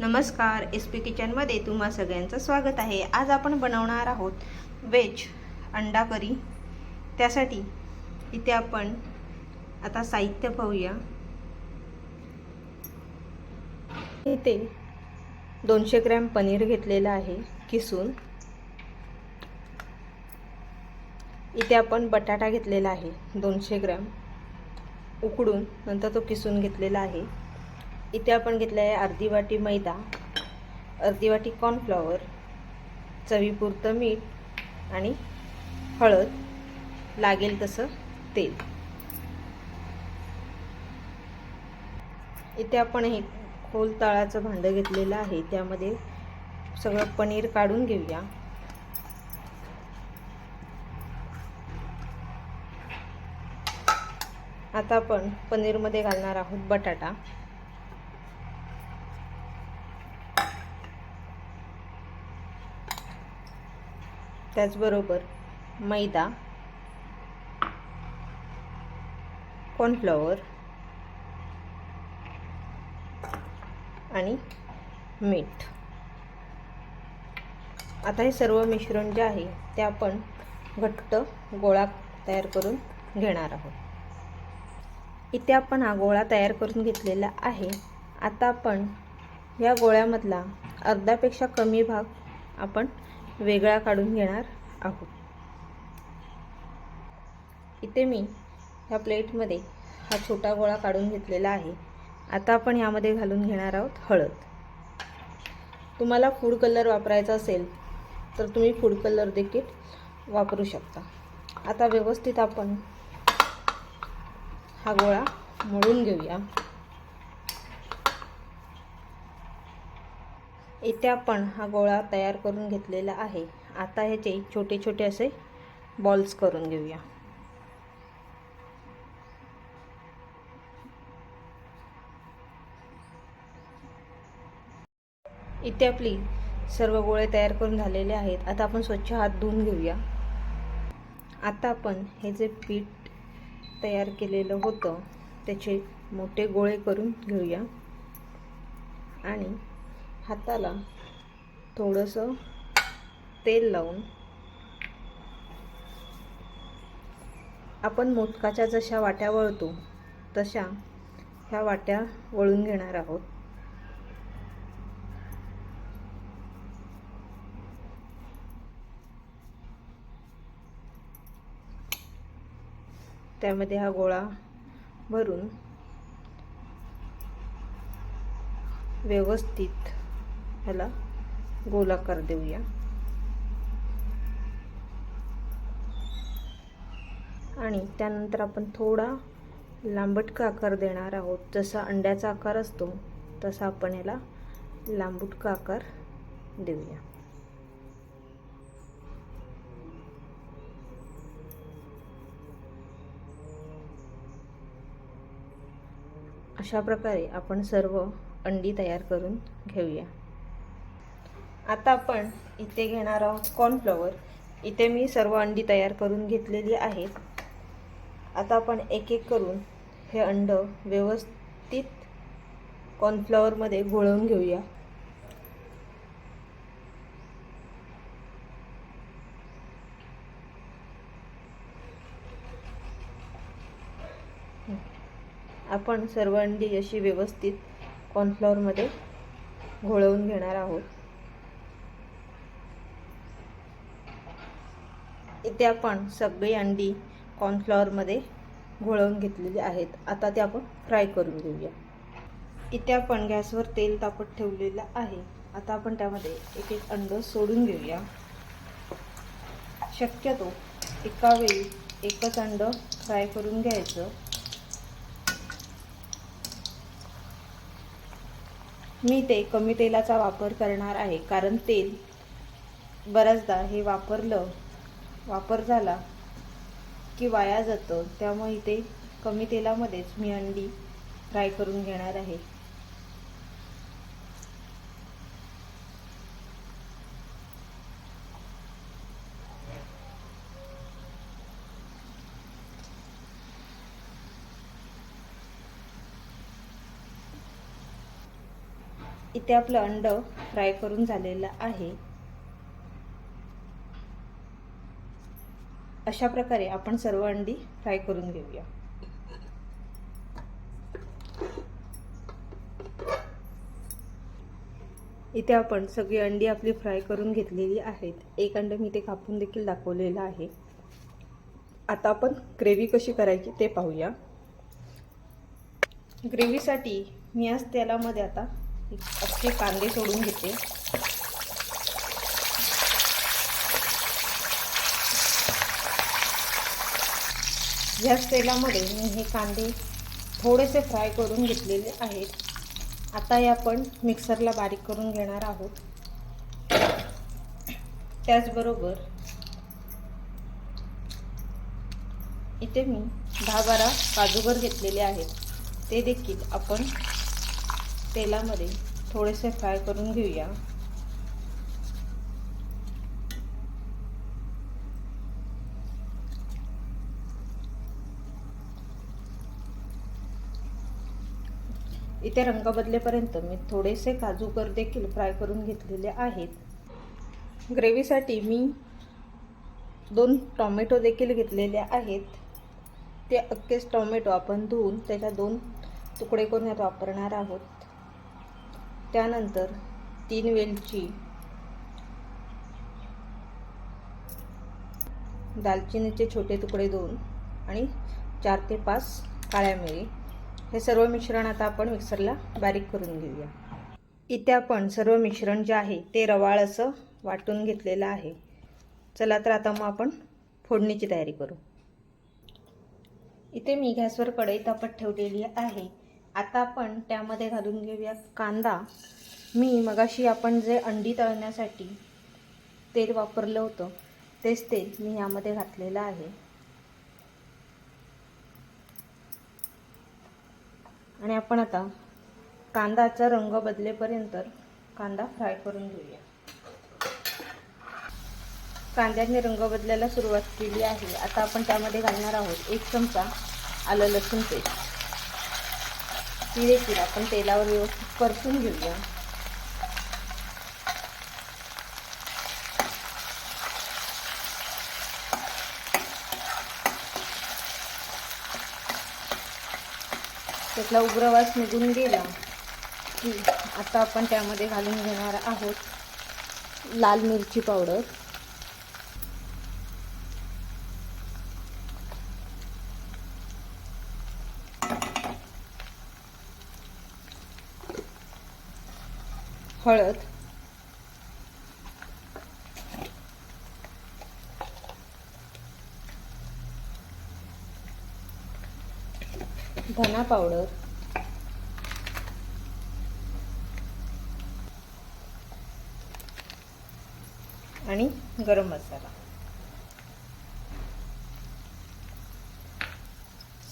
नमस्कार S P किचनमध्ये तुम्हा सगळ्यांचं स्वागत आहे. आज आपण बनवणार आहोत वेज अंडा करी. त्यासाठी इथे आपण आता साहित्य पाहूया. इथे दोनशे ग्रॅम पनीर घेतलेलं आहे किसून. इथे आपण बटाटा घेतलेला आहे दोनशे ग्रॅम. उकडून नंतर तो किसून घेतलेला आहे. इथे आपण घेतलं आहे अर्धी वाटी मैदा अर्धी वाटी कॉर्नफ्लॉवर चवीपुरतं मीठ आणि हळद लागेल तसं तेल. इथे आपण हे खोल तळाचं भांडं घेतलेलं आहे त्यामध्ये सगळं पनीर काढून घेऊया. आता आपण पनीरमध्ये घालणार आहोत बटाटा. त्याचबरोबर मैदा कॉर्नफ्लॉवर आणि मीठ. आता हे सर्व मिश्रण जे आहे ते आपण घट्ट गोळा तयार करून घेणार आहोत. इथे आपण हा गोळा तयार करून घेतलेला आहे. आता आपण या गोळ्यामधला अर्ध्यापेक्षा कमी भाग आपण वेगळा काढून घेणार आहोत. इथे मी ह्या प्लेटमध्ये हा छोटा गोळा काढून घेतलेला आहे. आता आपण यामध्ये घालून घेणार आहोत हळद. तुम्हाला फूड कलर वापरायचा असेल तर तुम्ही फूड कलर देखील वापरू शकता. आता व्यवस्थित आपण हा गोळा मळून घेऊया. इथे आपण हा गोळा तयार करून घेतलेला आहे. आता ह्याचे छोटे छोटे असे बॉल्स करून घेऊया. इथे आपली सर्व गोळे तयार करून झालेले आहेत. आता आपण स्वच्छ हात धुवून घेऊया. आता आपण हे जे पीठ तयार केलेलं होतं त्याचे मोठे गोळे करून घेऊया. आणि हाताला थोडंसं तेल लावून आपण मोदकाच्या जशा वाट्या वळतो तशा ह्या वाट्या वळून घेणार आहोत. त्यामध्ये हा गोळा भरून व्यवस्थित ह्याला गोलाकार देऊया. आणि त्यानंतर आपण थोडा लांबटका आकार देणार आहोत. जसा अंड्याचा आकार असतो तसा आपण याला लांबुटका आकार देऊया. अशा प्रकारे आपण सर्व अंडी तयार करून घेऊया. आता आपण इथे घेणार आहोत कॉर्नफ्लॉवर इथे मी सर्व अंडी तयार करून घेतलेली आहेत. आता आपण एक एक करून हे अंड व्यवस्थित कॉर्नफ्लॉवरमध्ये घोळवून घेऊया. आपण सर्व अंडी अशी व्यवस्थित कॉर्नफ्लॉवरमध्ये घोळवून घेणार आहोत. इथे आपण सगळी अंडी कॉर्नफ्लॉवरमध्ये घोळवून घेतलेली आहेत. आता ते आपण फ्राय करून घेऊया. इथे आपण गॅसवर तेल तापत ठेवलेलं आहे. आता आपण त्यामध्ये एक एक अंड सोडून घेऊया. शक्यतो एका वेळी एकच अंड फ्राय करून घ्यायचं. मी ते कमी तेलाचा वापर करणार आहे कारण तेल बऱ्याचदा हे वापरलं वापर झाला की वाया जातं त्यामुळे ते कमी तेलामध्येच मी अंडी फ्राय करून घेणार आहे. इथे आपलं अंड फ्राय करून झालेलं आहे. अशा प्रकारे आपण सर्व अंडी फ्राय करून घेऊया. इथे आपण सगळी अंडी आपली फ्राय करून घेतलेली आहेत. एक अंड मी ते कापून देखील दाखवलेलं आहे. आता आपण ग्रेव्ही कशी करायची ते पाहूया. ग्रेव्हीसाठी मी आज तेलामध्ये आता असे कांदे सोडून घेते. याच तेलामध्ये मी हे कांदे थोडेसे फ्राय करून घेतलेले आहेत. आता हे आपण मिक्सरला बारीक करून घेणार आहोत. त्याचबरोबर इथे मी दहा बारा काजूगर घेतलेले आहेत. ते देखील आपण तेलामध्ये थोडेसे फ्राय करून घेऊया. इथे रंग बदलेपर्यंत मी थोडेसे काजूकर देखील फ्राय करून घेतलेले आहेत. ग्रेव्हीसाठी मी दोन टॉमॅटो देखील घेतलेले आहेत. ते अख्खेच टॉमॅटो आपण धुवून त्याच्या दोन तुकडे करून यात वापरणार आहोत. त्यानंतर तीन वेलची दालचिनीचे छोटे तुकडे दोन आणि चार ते पाच काळ्या मिरी. हे सर्व मिश्रण आता आपण मिक्सरला बारीक करून घेऊया. इथे आपण सर्व मिश्रण जे आहे ते रवाळ असं वाटून घेतलेलं आहे. चला तर आता मग आपण फोडणीची तयारी करू. इथे मी गॅसवर कढई तापत ठेवलेली आहे. आता आपण त्यामध्ये घालून घेऊया कांदा. मी मगाशी आपण जे अंडी तळण्यासाठी तेल वापरलं होतं तेच तेल मी यामध्ये घातलेलं आहे. आणि आपण आता कांदाचा रंग बदलेपर्यंत कांदा फ्राय करून घेऊया. कांद्याने रंग बदलायला सुरुवात केली आहे. आता आपण त्यामध्ये घालणार आहोत एक चमचा आलं लसूण पेस्ट. ती देखील आपण तेलावर व्यवस्थित परतून घेऊया. आपला उग्रवास निघून गेला. की आता आपण त्यामध्ये घालून घेणार आहोत लाल मिरची पावडर. हळद. धना पावडर. आणि गरम मसाला.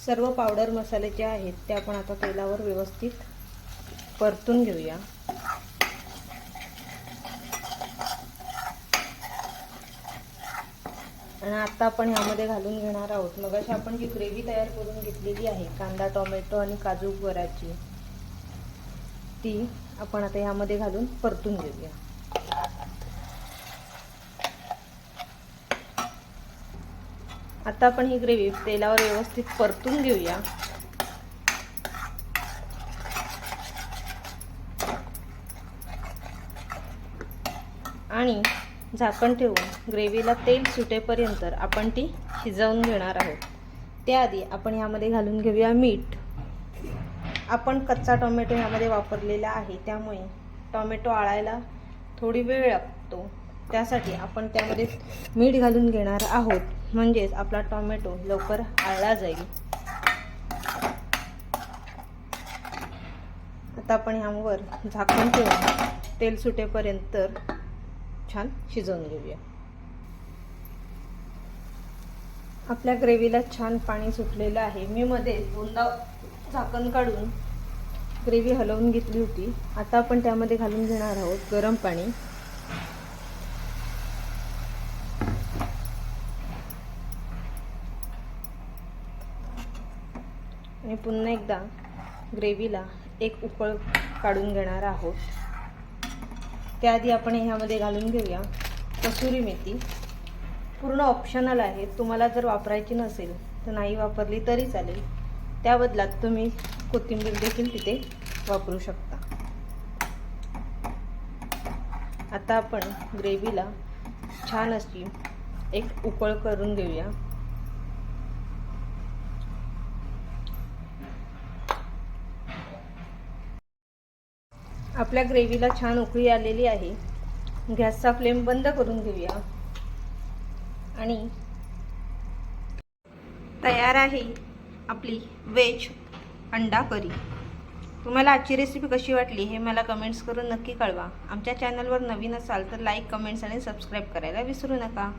सर्व पावडर मसाले जे आहेत ते आपण आता तेलावर व्यवस्थित परतून घेऊया. आणि आता आपण ह्यामध्ये घालून घेणार आहोत. मग अशी आपण जी ग्रेव्ही तयार करून घेतलेली आहे कांदा टोमॅटो आणि काजू वराची ती आपण आता ह्यामध्ये घालून परतून घेऊया. आता आपण ही ग्रेव्ही तेलावर व्यवस्थित परतून घेऊया. आणि झाकण ठेवून ग्रेव्हीला तेल सुटेपर्यंत आपण ती शिजवून घेणार आहोत. त्याआधी आपण यामध्ये घालून घेऊया मीठ. आपण कच्चा टोमॅटो यामध्ये वापरलेला आहे त्यामुळे टोमॅटो आळायला थोडी वेळ लागतो. त्यासाठी आपण त्यामध्ये मीठ घालून घेणार आहोत. म्हणजेच आपला टॉमॅटो लवकर आळला जाईल. आता आपण ह्यावर झाकण ठेवून तेल सुटेपर्यंत छान शिजवून घेऊया. आपल्या ग्रेव्हीला छान पाणी सुटलेलं आहे. मी मध्ये दोनदा झाकण काढून ग्रेव्ही हलवून घेतली होती. आता आपण त्यामध्ये घालून घेणार आहोत गरम पाणी. मी पुन्हा एकदा ग्रेव्हीला एक उकळ काढून घेणार आहोत. त्याआधी आपण ह्यामध्ये घालून घेऊया कसुरी मेथी. पूर्ण ऑप्शनल आहे. तुम्हाला जर वापरायची नसेल तर नाही वापरली तरी चालेल. त्या बदलात तुम्ही कोथिंबीर देखील तिथे वापरू शकता. आता आपण ग्रेव्हीला छान अशी एक उकळ करून घेऊया. आपल्या ग्रेव्हीला छान उकळी आलेली आहे. गॅसचा फ्लेम बंद करून घेऊया. आणि तयार आहे आपली वेज अंडा करी. तुम्हाला आजची रेसिपी कशी वाटली हे मला कमेंट्स करून नक्की कळवा. आमच्या चॅनलवर नवीन असाल तर लाईक कमेंट्स आणि सबस्क्राईब करायला विसरू नका.